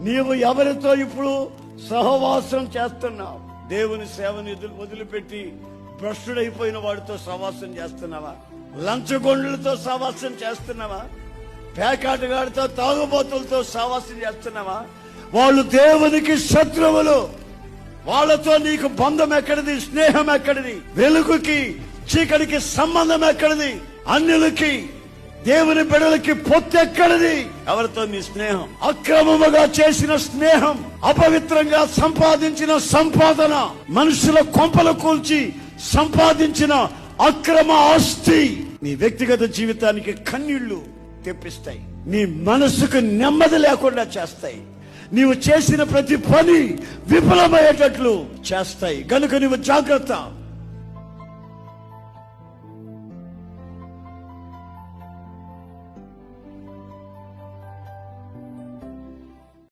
నీవు ఎవరితో ఇప్పుడు సహవాసం చేస్తున్నావు? దేవుని సేవని నిధులు వదిలిపెట్టి భ్రష్టుడైపోయిన వాడితో సహవాసం చేస్తున్నావా? లంచగొండులతో సహవాసం చేస్తున్నావా? పేకాటగాడితో తాగుబోతులతో సహవాసం చేస్తున్నావా? వాళ్ళు దేవునికి శత్రువులు. వాళ్ళతో నీకు బంధం ఎక్కడిది? స్నేహం ఎక్కడిది? వెలుగుకి చీకటికి సంబంధం ఎక్కడిది? అన్యులకి. దేవుని బిడలకి పొత్తు ఎక్కడిది? ఎవరితో నీ స్నేహం? అక్రమముగా చేసిన స్నేహం అపవిత్రంగా సంపాదించిన సంపాదన మనుషుల కొంపలు కూల్చి సంపాదించిన అక్రమ ఆస్తి. నీ వ్యక్తిగత జీవితానికి కన్నీళ్ళు తెప్పిస్తాయి. నీ మనసుకు నెమ్మది లేకుండా చేస్తాయి. నీవు చేసిన ప్రతి పని విఫలమయ్యేటట్లు చేస్తాయి. కనుక నీవు జాగ్రత్త.